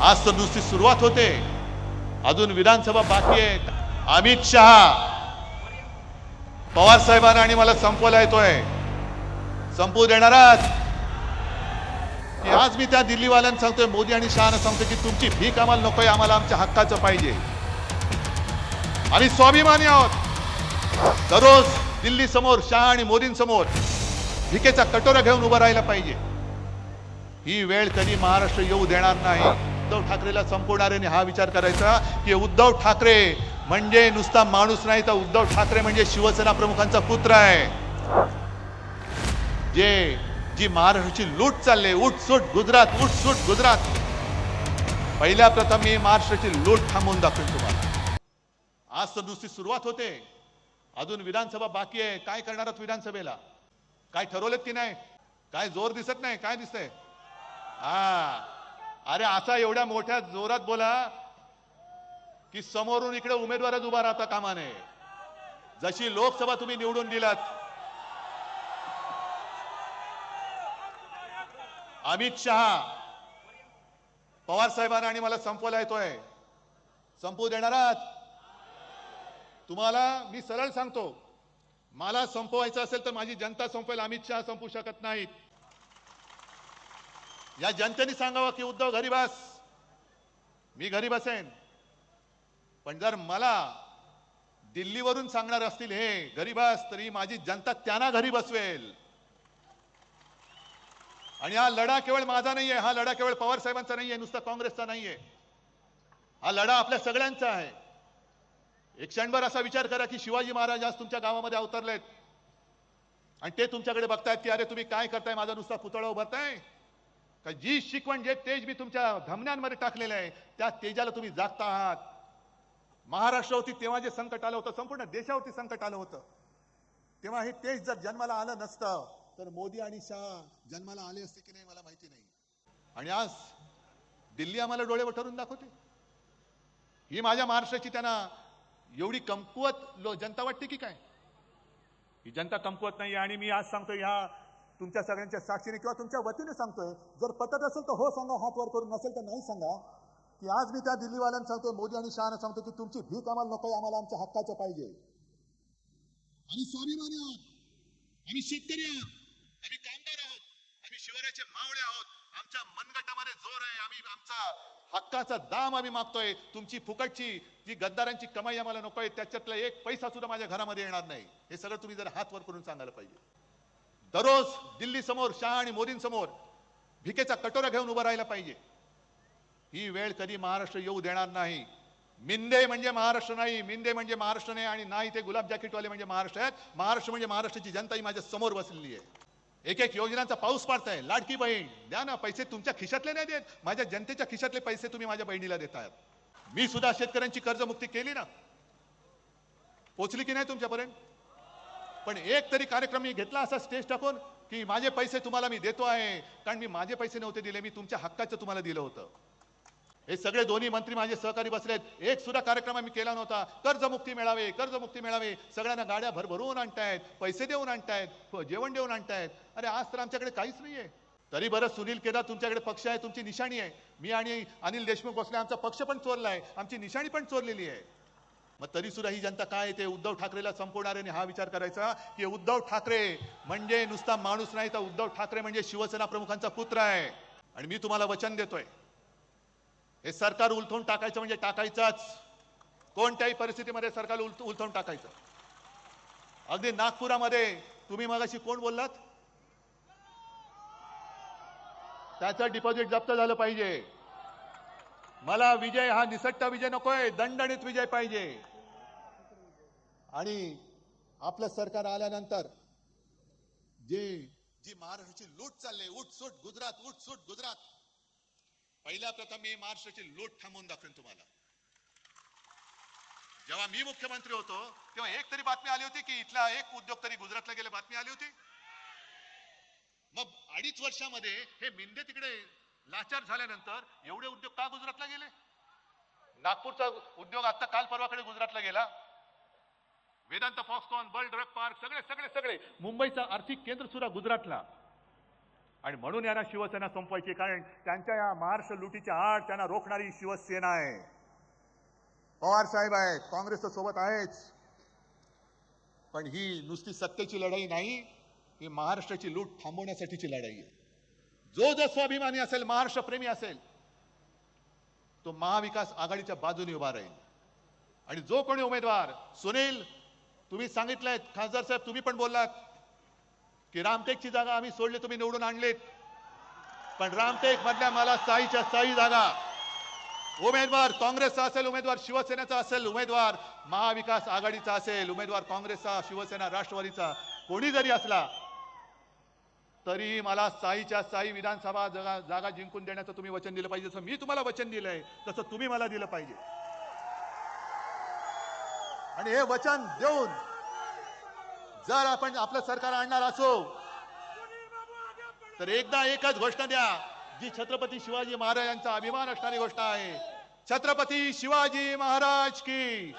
आज तर नुसती सुरुवात होते. अजून विधानसभा बाकी आहेत. अमित शहा. पवार साहेबांना आणि मला संपवायला येतोय. संपवू देणारच आज मी त्या दिल्लीवाल्यांना सांगतोय मोदी आणि शहाना सांगतोय की तुमची भीक आम्हाला नकोय आम्हाला आमच्या हक्काचं पाहिजे. आम्ही स्वाभिमानी आहोत. दररोज दिल्ली समोर शहा आणि मोदींसमोर भिकेचा कटोरा घेऊन उभं राहायला पाहिजे. ही वेळ कधी महाराष्ट्र येऊ देणार नाही. उद्धव ठाकरेला संपवणाऱ्याने हा विचार करायचा की उद्धव ठाकरे म्हणजे नुसता माणूस नाही तर उद्धव ठाकरे म्हणजे शिवसेना प्रमुखांचा पुत्र आहे. जे जी महाराष्ट्राची लूट चालले उठसूट गुजरात उठसूट गुजरात. पहिल्या प्रथम मी महाराष्ट्राची लूट थांबवून दाखवेन तुम्हाला. आज तर नुसती सुरुवात होते. अजून विधानसभा बाकी आहे. काय करणार आहात विधानसभेला? काय ठरवलेत की नाही? काय जोर दिसत नाही? काय दिसतंय? हा. अरे असा एवढ्या मोठ्या जोरात बोला की समोरून इकडे उमेदवारच उभा राहता कामा नये जशी लोकसभा तुम्ही निवडून दिलात. अमित शहा पवार साहेबांना आणि मला संपवला येतोय. संपू देणार आहात? तुम्हाला मी सरळ सांगतो मला संपवायचं असेल तर माझी जनता संपवेल अमित शहा संपू शकत नाहीत. या जनतेने सांगावं की उद्धव घरी बस. मी घरी बसेन. पण जर मला दिल्लीवरून सांगणार असतील हे घरी बस तरी माझी जनता त्यांना घरी बसवेल. आणि हा लढा केवळ माझा नाहीये हा लढा केवळ पवार साहेबांचा नाहीये नुसता काँग्रेसचा नाहीये. हा लढा आपल्या सगळ्यांचा आहे. एक क्षणभर असा विचार करा की शिवाजी महाराज आज तुमच्या गावामध्ये अवतरलेत. आणि ते तुमच्याकडे बघतायत की अरे तुम्ही काय करताय? माझा नुसता पुतळा उभारताय. का जी शिकवण जे तेज मी तुमच्या धमन्यांमध्ये टाकलेलं आहे त्या तेजाला तुम्ही जागता आहात. महाराष्ट्रावरती तेव्हा जे संकट आलं होतं संपूर्ण देशावरती संकट आलं होतं. तेव्हा हे तेज जर जन्माला आलं नसतं तर मोदी आणि शाह जन्माला आले असते की नाही मला माहिती नाही. आणि आज दिल्ली आम्हाला डोळे वठरून दाखवते. ही माझ्या महाराष्ट्राची त्यांना एवढी कमकुवत लो जनता वाटते की काय? ही जनता कमकुवत नाही आणि मी आज सांगतो ह्या तुमच्या सगळ्यांच्या साक्षीने किंवा तुमच्या वतीने सांगतोय. जर पटत असेल तर हो सांगा हात वर करून नसेल तर नाही सांगा. की आज मी त्या दिल्लीवाल्यांना सांगतोय मोदी आणि शहाना सांगतो की तुमची भीक आम्हाला नकोय आम्हाला आमच्या हक्काचं पाहिजे. आम्ही स्वाभिमानी आहोत. आम्ही शेतकरी आहोत. आम्ही कामगार आहोत. आम्ही शिवराचे मावळे आहोत. आमच्या मनगटामध्ये जोर आहे. आम्ही आमचा हक्काचा दाम आम्ही मागतोय. तुमची फुकटची जी गद्दारांची कमाई आम्हाला नकोय त्याच्यातला एक पैसा सुद्धा माझ्या घरामध्ये येणार नाही. हे सगळं तुम्ही जर हात वर करून सांगायला पाहिजे. दररोज दिल्लीसमोर शाह आणि मोदींसमोर भिकेचा कटोरा घेऊन उभं राहायला पाहिजे. ही वेळ कधी महाराष्ट्र येऊ देणार नाही. मिंदे म्हणजे महाराष्ट्र नाही मिंदे म्हणजे महाराष्ट्र नाही आणि नाही ते गुलाब जॅकेटवाले म्हणजे महाराष्ट्र आहेत. महाराष्ट्र म्हणजे महाराष्ट्राची जनता ही माझ्यासमोर बसलेली आहे. एक एक योजनांचा पाऊस पाडताय लाडकी बहीण द्या ना पैसे तुमच्या खिशातले नाही देत माझ्या जनतेच्या खिशातले पैसे तुम्ही माझ्या बहिणीला देत मी सुद्धा शेतकऱ्यांची कर्जमुक्ती केली ना? पोचली की नाही तुमच्यापर्यंत? पण एक तरी कार्यक्रम मी घेतला असा स्टेज टाकून की माझे पैसे तुम्हाला मी देतो आहे कारण मी माझे पैसे नव्हते दिले मी तुमच्या हक्काचं तुम्हाला दिलं होतं. हे सगळे दोन्ही मंत्री माझे सहकारी बसलेत. एक सुद्धा कार्यक्रम आम्ही केला नव्हता. कर्जमुक्ती मिळावे कर्जमुक्ती मिळावे. सगळ्यांना गाड्या भरभरून आणतायत पैसे देऊन आणतायत जेवण देऊन आणतायत. अरे आज तर आमच्याकडे काहीच नाहीये. तरी बरं सुनील केदार तुमच्याकडे पक्ष आहे तुमची निशाणी आहे. मी आणि अनिल देशमुख बसले आमचा पक्ष पण चोरलाय आमची निशाणी पण चोरलेली आहे. मग तरी सुद्धा ही जनता काय ते उद्धव ठाकरेला संपवणाऱ्याने हा विचार करायचा की उद्धव ठाकरे म्हणजे नुसता माणूस नाही तर उद्धव ठाकरे म्हणजे शिवसेना प्रमुखांचा पुत्र आहे. आणि मी तुम्हाला वचन देतोय. हे सरकार उलथून टाकायचं म्हणजे टाकायचंच. कोणत्याही परिस्थितीमध्ये सरकार उलथ उलथून टाकायचं. अगदी नागपुरामध्ये तुम्ही मगाशी कोण बोललात? त्याचं डिपॉझिट जप्त झालं पाहिजे. मला विजय हा निसट्टा विजय नकोय दणदणीत विजय पाहिजे. आणि आपलं सरकार आल्यानंतर जे जी महाराष्ट्राची लूट चालली उठसूट गुजरात उठसूट गुजरात. पहिल्या प्रथम मी महाराष्ट्राची लूट थांबवून दाखवेन तुम्हाला. जेव्हा मी मुख्यमंत्री होतो तेव्हा एक तरी बातमी आली होती की इथला एक उद्योग तरी गुजरातला गेले बातमी आली होती. मग अडीच वर्षामध्ये हे मिंदे तिकडे लाचार झाल्यानंतर एवढे उद्योग का गुजरातला गेले? नागपूरचा उद्योग आता काल परवाकडे गुजरातला गेला. Vedanta Foxconn world drug park सगळे सगळे सगळे. मुंबईचं आर्थिक केंद्र सुद्धा गुजरातला. आणि म्हणून यांना शिवसेना संपवायची कारण त्यांच्या या महाराष्ट्र लुटीच्या आड त्यांना रोखणारी शिवसेना आहे. पवार साहेब आहेत काँग्रेसच्या सोबत आहेच. पण ही नुसती सत्तेची लढाई नाही ही महाराष्ट्राची लूट थांबवण्यासाठीची लढाई आहे. जो जो स्वाभिमानी असेल महाराष्ट्र प्रेमी असेल तो महाविकास आघाडीच्या बाजूने उभा राहील. आणि जो कोणी उमेदवार सुनील तुम्ही सांगितलंय खासदार साहेब तुम्ही पण बोललात की रामटेकची जागा आम्ही सोडली तुम्ही निवडून आणलीत. पण रामटेक मधल्या मला साईच्या साई जागा. उमेदवार काँग्रेसचा असेल उमेदवार शिवसेनेचा असेल उमेदवार महाविकास आघाडीचा असेल उमेदवार काँग्रेसचा शिवसेना राष्ट्रवादीचा कोणी जरी असला तरी मला साईच्या साई विधानसभा जागा जागा जिंकून देण्याचं तुम्ही वचन दिलं पाहिजे. जसं मी तुम्हाला वचन दिलंय तसं तुम्ही मला दिलं पाहिजे. आणि हे वचन देऊन जर आपण आपलं सरकार आणणार असो तर एकदा एकच घोषणा द्या जी छत्रपती शिवाजी महाराजांचा अभिमान असणारी गोष्ट आहे. छत्रपती शिवाजी महाराज की